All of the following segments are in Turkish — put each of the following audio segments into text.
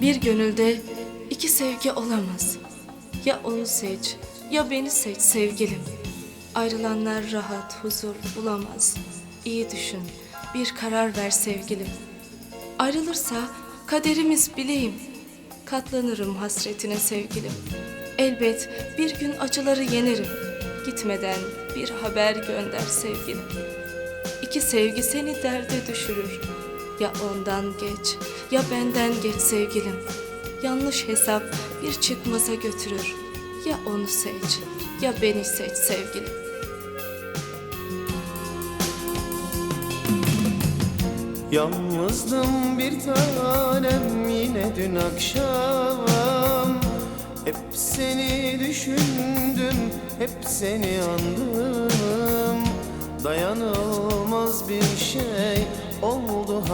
Bir gönülde iki sevgi olamaz. Ya onu seç, ya beni seç sevgilim. Ayrılanlar rahat, huzur bulamaz. İyi düşün, bir karar ver sevgilim. Ayrılırsa kaderimiz bileyim. Katlanırım hasretine sevgilim. Elbet bir gün acıları yenerim. Gitmeden bir haber gönder sevgilim. İki sevgi seni derde düşürür. Ya ondan geç, ya benden geç sevgilim. Yanlış hesap bir çıkmaza götürür. Ya onu seç, ya beni seç sevgilim. Yalnızdım bir tanem yine dün akşam Hep seni düşündüm, hep seni andım Dayanılmaz bir şey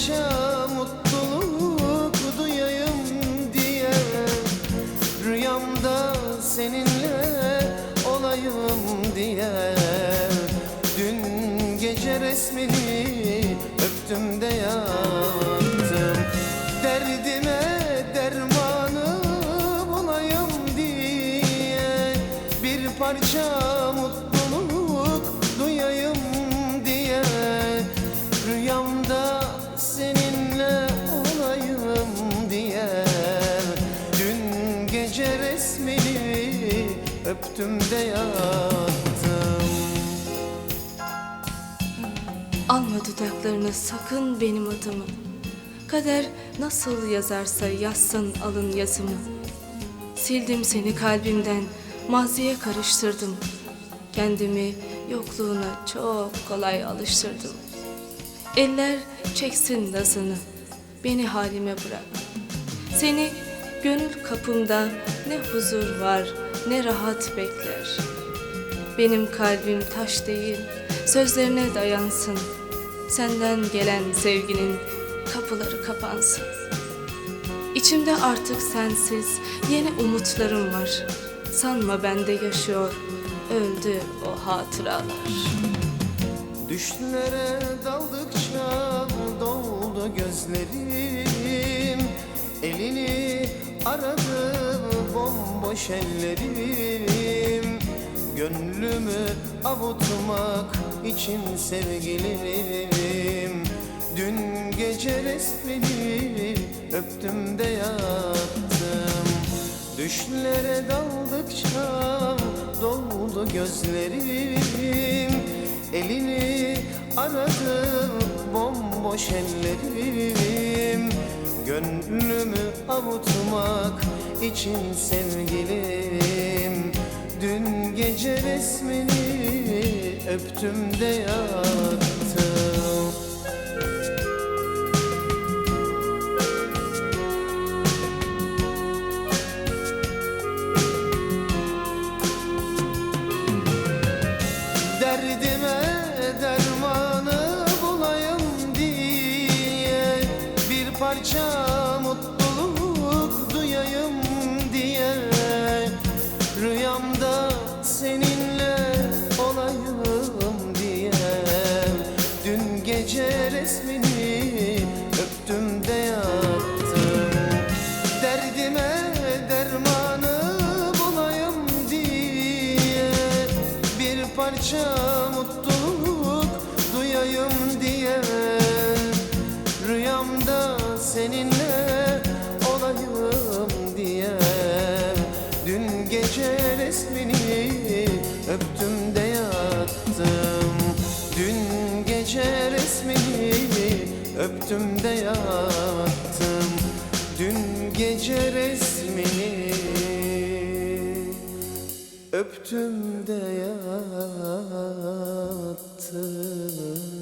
Parça mutluluk duyayım diye. Rüyamda seninle olayım diye. Dün gece resmini öptüm de yattım. Derdime dermanı bulayım diye. Bir parça öptüm de yattım Alma dudaklarına sakın benim adımı. Kader nasıl yazarsa yazsın alın yazımı. Sildim seni kalbimden, maziye karıştırdım. Kendimi yokluğuna çok kolay alıştırdım. Eller çeksin nazını, beni halime bırak. Seni gönül kapımda ne huzur var, ne rahat bekler. Benim kalbim taş değil, sözlerine dayansın. Senden gelen sevginin kapıları kapansın. İçimde artık sensiz yeni umutlarım var. Sanma bende yaşıyor, öldü o hatıralar. Düşlere daldıkça doldu gözlerim Elini aradı bomboş ellerim. Gönlümü avutmak için sevgilim. Dün gece resmini öptüm de yattım. Düşlere daldıkça doldu gözlerim. Elini aradı bomboş ellerim. Gönlümü avutmak için sevgilim. Dün gece resmini öptüm de yattım. Derdime dermanı bulayım diye Bir parça gece resmini öptüm de yattım. Derdime dermanı bulayım diye Bir parça mutluluk duyayım diye. Rüyamda seninle resmini öptüm de yattım. Dün gece resmini öptüm de yattım